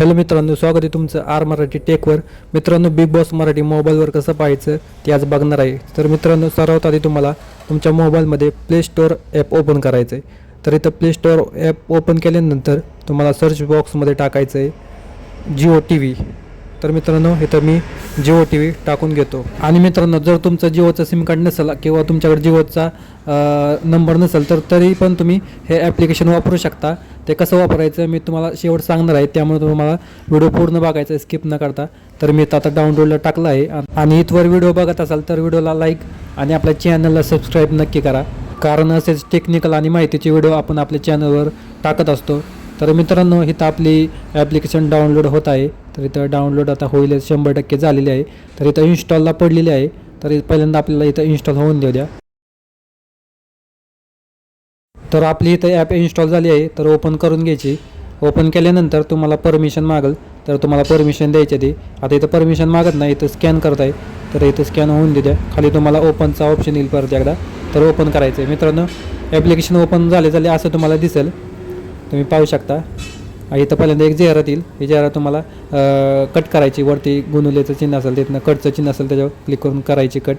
Hello मित्रांनो स्वागत आहे तुमचं आर मराठी टेकवर मित्रांनो बिग बॉस मराठी मोबाईलवर कसं पाहायचं ते आज बघणार आहे. तर मित्रांनो सर्वात आधी तुम्हाला तुमच्या मोबाईलमध्ये प्ले स्टोअर ॲप ओपन करायचं आहे. तर इथं प्ले स्टोअर ॲप ओपन केल्यानंतर तुम्हाला सर्च बॉक्समध्ये टाकायचं आहे जिओ टी व्ही तर मित्रांनो इथं मी जिओ टी व्ही टाकून घेतो. आणि मित्रांनो जर तुमचं जिओचं सिम कार्ड नसेल किंवा तुमच्याकडे जिओचा नंबर नसेल तर तरी पण तुम्ही हे ॲप्लिकेशन वापरू शकता. ते कसं वापरायचं मी तुम्हाला शेवट सांगणार आहे. त्यामुळे तुम्हाला व्हिडिओ पूर्ण बघायचा स्किप न करता. तर मी आता डाउनलोडला टाकला आहे. आणि इथवर व्हिडिओ बघत असाल तर व्हिडिओला लाईक आणि आपल्या चॅनलला सबस्क्राईब नक्की करा. कारण असेच टेक्निकल आणि माहितीचे व्हिडिओ आपण आपल्या चॅनलवर टाकत असतो. तर मित्रांनो इथं आपली ॲप्लिकेशन डाउनलोड होत आहे. तर इथं डाउनलोड आता होईल शंभर टक्के झालेली आहे. तर इथं इन्स्टॉलला पडलेली आहे. तर पहिल्यांदा आपल्याला इथं इन्स्टॉल होऊन देऊ द्या. तर आपली इथं ॲप इन्स्टॉल झाली आहे तर ओपन करून घ्यायची. ओपन केल्यानंतर तुम्हाला परमिशन मागेल तर तुम्हाला परमिशन द्यायची ती. आता इथं परमिशन मागत नाही इथं स्कॅन करताय. तर इथं स्कॅन होऊन देऊ द्या खाली तुम्हाला ओपनचा ऑप्शन येईल परत एकदा. तर ओपन करायचं आहे मित्रांनो ॲप्लिकेशन ओपन झाले झाले असं तुम्हाला दिसेल. तुम्ही पाहू शकता. इथं पहिल्यांदा एक जाहिरात येईल. ही जाहिरात तुम्हाला कट करायची. वरती गुनुलेचं चिन्ह असेल तिथनं कटचं चिन्ह असेल त्याच्यावर क्लिक करून करायची कट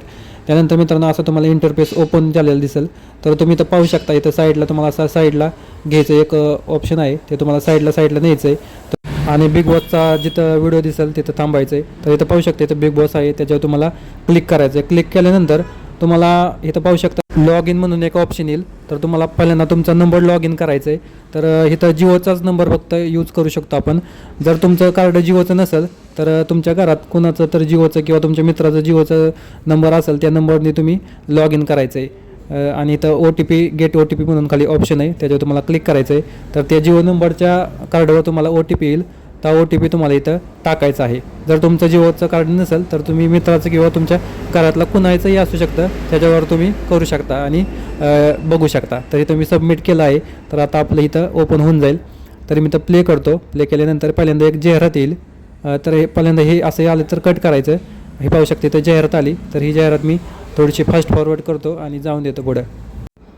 त्यानंतर मित्रांनो असं तुम्हाला इंटरफेस ओपन झालेलं दिसेल. तर तुम्ही इथं पाहू शकता इथं साईडला तुम्हाला असं साईडला घ्यायचं एक ऑप्शन आहे. ते तुम्हाला साईडला साईडला न्यायचं आहे आणि बिग बॉसचा जिथं व्हिडिओ दिसेल तिथं थांबायचं आहे तर इथं पाहू शकता इथं बिग बॉस आहे. त्याच्यावर तुम्हाला क्लिक करायचं आहे क्लिक केल्यानंतर तुम्हाला इथं पाहू शकता लॉग इन म्हणून एक ऑप्शन येईल. तर तुम्हाला पहिल्यांदा तुमचा नंबर लॉग इन करायचा आहे तर इथं जिओचाच नंबर फक्त यूज करू शकतो आपण. जर तुमचं कार्ड जिओचं नसेल तर तुमच्या घरात कोणाचं तर जिओचं किंवा तुमच्या मित्राचं जिओचं नंबर असेल त्या नंबरने तुम्ही लॉग इन करायचं आहे आणि इथं O T P get O T P म्हणून खाली ऑप्शन आहे त्याच्यावर तुम्हाला क्लिक करायचं आहे तर त्या जिओ नंबरच्या कार्डवर तुम्हाला ओ टी पी येईल. तर ओ टी पी तुम्हाला इथं टाकायचा आहे. जर तुमचं जिओचं कार्ड नसेल तर तुम्ही मित्राचं किंवा तुमच्या घरातला कुणाचंही असू शकतं त्याच्यावर तुम्ही करू शकता आणि बघू शकता. तर इथं मी सबमिट केलं आहे तर आता आपलं इथं ओपन होऊन जाईल. तर मी तर प्ले करतो. प्ले केल्यानंतर पहिल्यांदा एक जाहिरात येईल. तर हे पहिल्यांदा हे असं आलं तर कट करायचं. हे पाहू शकते तर जाहिरात आली. तर ही जाहिरात मी थोडीशी फास्ट फॉरवर्ड करतो आणि जाऊन देतो पुढं.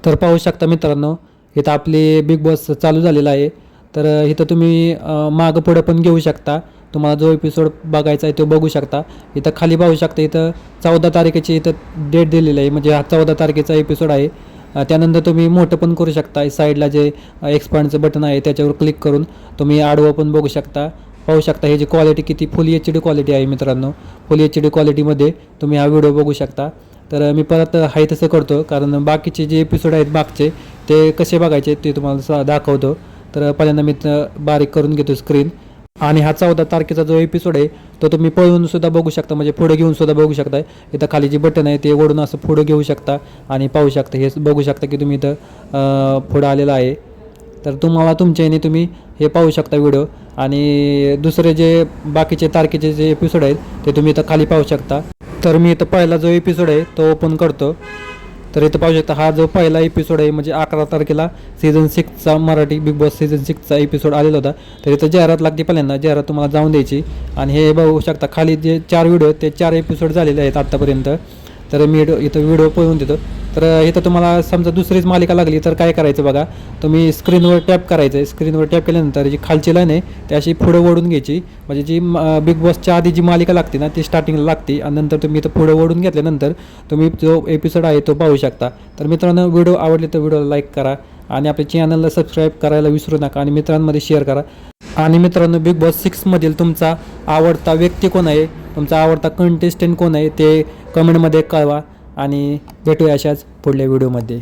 तर पाहू शकता मित्रांनो इथं आपली बिग बॉस चालू झालेला आहे. तर इथं तुम्ही मागं पुढं पण घेऊ शकता. तुम्हाला जो एपिसोड बघायचा आहे तो बघू शकता. इथं खाली पाहू शकता इथं चौदा तारखेची इथं डेट दिलेली आहे. म्हणजे हा चौदा तारखेचा एपिसोड आहे. त्यानंतर तुम्ही मोठं पण करू शकता. साईडला जे एक्सपांडचं बटन आहे त्याच्यावर क्लिक करून तुम्ही आडवं पण बघू शकता. पाहू शकता ह्याची क्वालिटी किती फुल एच डी क्वालिटी आहे मित्रांनो. फुल एच डी क्वालिटीमध्ये तुम्ही हा व्हिडिओ बघू शकता. तर मी परत हाय तसं करतो. कारण बाकीचे जे एपिसोड आहेत मागचे ते कसे बघायचे ते तुम्हाला सा- दाखवतो. तर पहिल्यांदा मी बारीक करून घेतो स्क्रीन आणि हा चौदा तारखेचा जो एपिसोड आहे तो तुम्ही पळून सुद्धा बघू शकता म्हणजे पुढे घेऊन सुद्धा बघू शकता. इथं खाली जे बटन आहे ते ओढून असं पुढं घेऊ शकता आणि पाहू शकता. हे बघू शकता की तुम्ही इथं पुढं आलेलं आहे. तर तुम्हाला तुमच्या याने तुम्ही हे पाहू शकता व्हिडिओ आणि दुसरे जे बाकीचे तारखेचे जे एपिसोड आहेत ते तुम्ही इथं खाली पाहू शकता. तर मी इथं पहिला जो एपिसोड आहे तो ओपन करतो. तर इथं पाहू शकता हा जो पहिला एपिसोड आहे म्हणजे अकरा तारखेला सीझन सिक्सचा मराठी बिग बॉस सीझन सिक्सचा एपिसोड आलेला होता. तर इथं जाहिरात लागते पहिल्यांदा जाहिरात तुम्हाला जाऊन द्यायची. आणि हे बघू शकता खाली जे चार व्हिडिओ आहेत ते चार एपिसोड झालेले आहेत आत्तापर्यंत तर मी इथं व्हिडिओ पळवून देतो. तर इथं तुम्हाला समजा दुसरीच मालिका लागली तर काय करायचं बघा? तुम्ही स्क्रीनवर टॅप करायचं. आहे स्क्रीनवर टॅप केल्यानंतर जी खालची लाईन आहे ती अशी पुढं ओढून घ्यायची. म्हणजे जी बिग बॉसच्या आधी जी मालिका लागते ना ती स्टार्टिंगला लागते. आणि नंतर तुम्ही इथं पुढं ओढून घेतल्यानंतर तुम्ही जो एपिसोड आहे तो पाहू शकता. तर मित्रांनो व्हिडिओ आवडले तर व्हिडिओला लाईक करा. आणि आपल्या चॅनलला सबस्क्राईब करायला विसरू नका. आणि मित्रांमध्ये शेअर करा. आणि मित्रांनो बिग बॉस सिक्समधील तुमचा आवडता व्यक्ती कोण आहे? तुमचा आवडता कंटेस्टंट कोण आहे? ते कमेंटमध्ये कळवा आणि भेटूया अशाच पुढल्या व्हिडिओमध्ये.